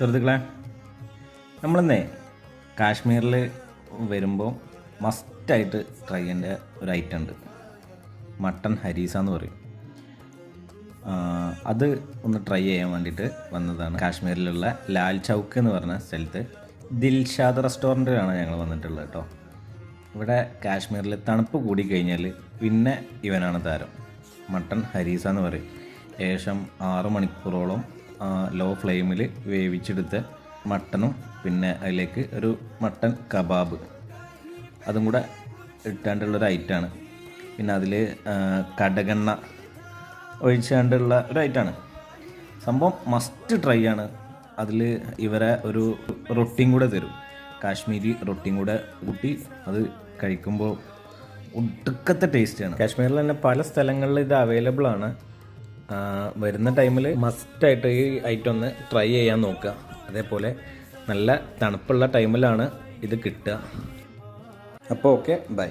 സുഹൃത്തുക്കളെ നമ്മളിന്നേ കാശ്മീരിൽ വരുമ്പോൾ മസ്റ്റായിട്ട് ട്രൈ ചെയ്യേണ്ട ഒരു ഐറ്റം ഉണ്ട്. മട്ടൺ ഹരീസ എന്ന് പറയും അത് ഒന്ന് ട്രൈ ചെയ്യാൻ വേണ്ടിയിട്ട് വന്നതാണ്. കാശ്മീരിലുള്ള ലാൽ ചൗക്ക് എന്ന് പറഞ്ഞ സ്ഥലത്ത് ദിൽഷാദ് റെസ്റ്റോറന്റിലാണ് ഞങ്ങൾ വന്നിട്ടുള്ളത് കേട്ടോ. ഇവിടെ കാശ്മീരിൽ തണുപ്പ് കൂടി കഴിഞ്ഞാൽ പിന്നെ ഇവനാണ് താരം. മട്ടൺ ഹരീസ എന്ന് പറയും. ഏകദേശം ആറ് മണിക്കൂറോളം ലോ ഫ്ലെയിമിൽ വേവിച്ചെടുത്ത മട്ടനും പിന്നെ അതിലേക്ക് ഒരു മട്ടൻ കബാബ്. അതും കൂടെ ഇട്ടാണ്ടുള്ളൊരു ഐറ്റാണ്. പിന്നെ അതിൽ കടകെണ്ണ ഒഴിച്ചാണ്ടുള്ള ഒരു ഐറ്റാണ്. സംഭവം മസ്റ്റ് ട്രൈ ആണ്. അതിൽ ഇവരെ ഒരു റൊട്ടിയും കൂടെ തരും. കാശ്മീരി റൊട്ടിയും കൂടെ കൂട്ടി അത് കഴിക്കുമ്പോൾ ഒടുക്കത്തെ ടേസ്റ്റാണ് കാശ്മീരിൽ തന്നെ പല സ്ഥലങ്ങളിൽ ഇത് അവൈലബിൾ ആണ്. വരുന്ന ടൈമിൽ മസ്റ്റായിട്ട് ഈ ഐറ്റം ഒന്ന് ട്രൈ ചെയ്യാൻ നോക്കുക അതേപോലെ നല്ല തണുപ്പുള്ള ടൈമിലാണ് ഇത് കിട്ടുക അപ്പോൾ ഓക്കെ ബൈ.